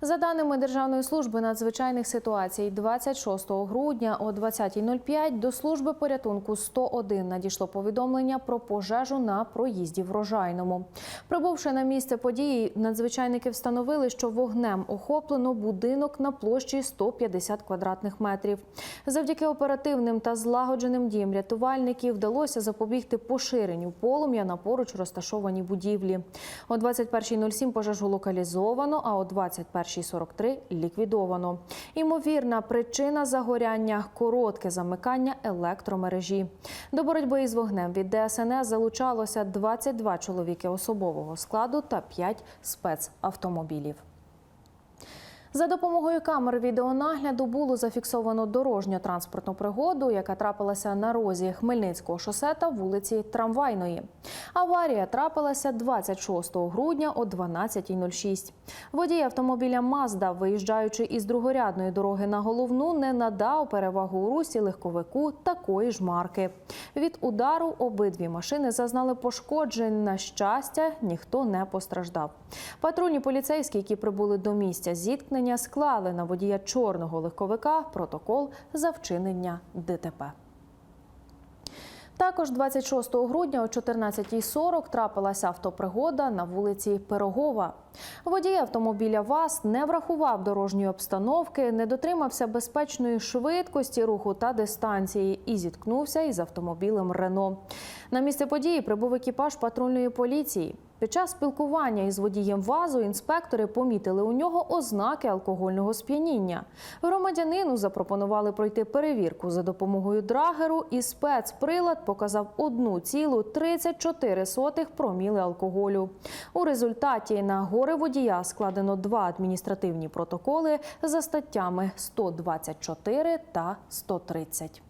За даними Державної служби надзвичайних ситуацій, 26 грудня о 20.05 до служби порятунку 101 надійшло повідомлення про пожежу на проїзді врожайному. Прибувши на місце події, надзвичайники встановили, що вогнем охоплено будинок на площі 150 квадратних метрів. Завдяки оперативним та злагодженим діям рятувальників вдалося запобігти поширенню полум'я на поруч розташовані будівлі. О 21.07 пожежу локалізовано, а о 21.43 ліквідовано. Імовірна причина загоряння коротке замикання електромережі. До боротьби із вогнем від ДСНС залучалося 22 чоловіки особового складу та 5 спецавтомобілів. За допомогою камер відеонагляду було зафіксовано дорожньо-транспортну пригоду, яка трапилася на розі Хмельницького шосе та вулиці Трамвайної. Аварія трапилася 26 грудня о 12.06. Водій автомобіля Мазда, виїжджаючи із другорядної дороги на головну, не надав перевагу у русі легковику такої ж марки. Від удару обидві машини зазнали пошкоджень. На щастя, ніхто не постраждав. Патрульні поліцейські, які прибули до місця зіткнення, склали на водія чорного легковика протокол за вчинення ДТП. Також 26 грудня о 14.40 трапилася автопригода на вулиці Пирогова. Водій автомобіля ВАЗ не врахував дорожньої обстановки, не дотримався безпечної швидкості руху та дистанції і зіткнувся із автомобілем Рено. На місце події прибув екіпаж патрульної поліції. Під час спілкування із водієм ВАЗу інспектори помітили у нього ознаки алкогольного сп'яніння. Громадянину запропонували пройти перевірку за допомогою драгеру, і спецприлад показав 1,34 проміли алкоголю. У результаті на горе водія складено два адміністративні протоколи за статтями 124 та 130.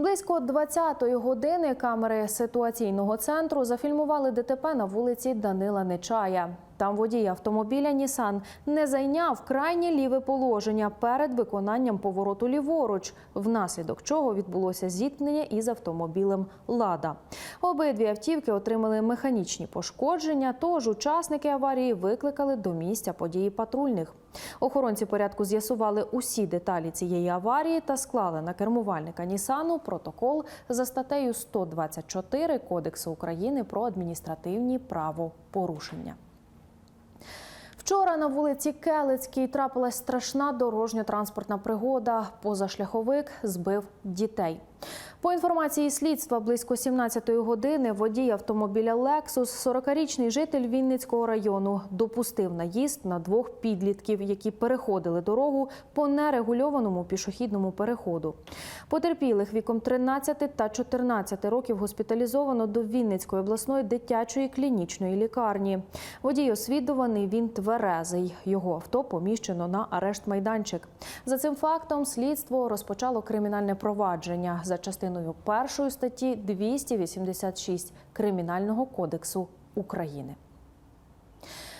Близько 20-ї години камери ситуаційного центру зафільмували ДТП на вулиці Данила Нечая. Там водій автомобіля Нісан не зайняв крайнє ліве положення перед виконанням повороту ліворуч, внаслідок чого відбулося зіткнення із автомобілем Лада. Обидві автівки отримали механічні пошкодження, тож учасники аварії викликали до місця події патрульних. Охоронці порядку з'ясували усі деталі цієї аварії та склали на кермувальника Нісану протокол за статтею 124 Кодексу України про адміністративні правопорушення. Вчора на вулиці Келицькій трапилась страшна дорожньо-транспортна пригода. Позашляховик збив дітей. По інформації слідства, близько 17-ї години водій автомобіля Лексус, 40-річний житель Вінницького району, допустив наїзд на двох підлітків, які переходили дорогу по нерегульованому пішохідному переходу. Потерпілих віком 13 та 14 років госпіталізовано до Вінницької обласної дитячої клінічної лікарні. Водій освідуваний, він тверезий. Його авто поміщено на арешт майданчик. За цим фактом слідство розпочало кримінальне провадження за частиною першої статті 286 Кримінального кодексу України.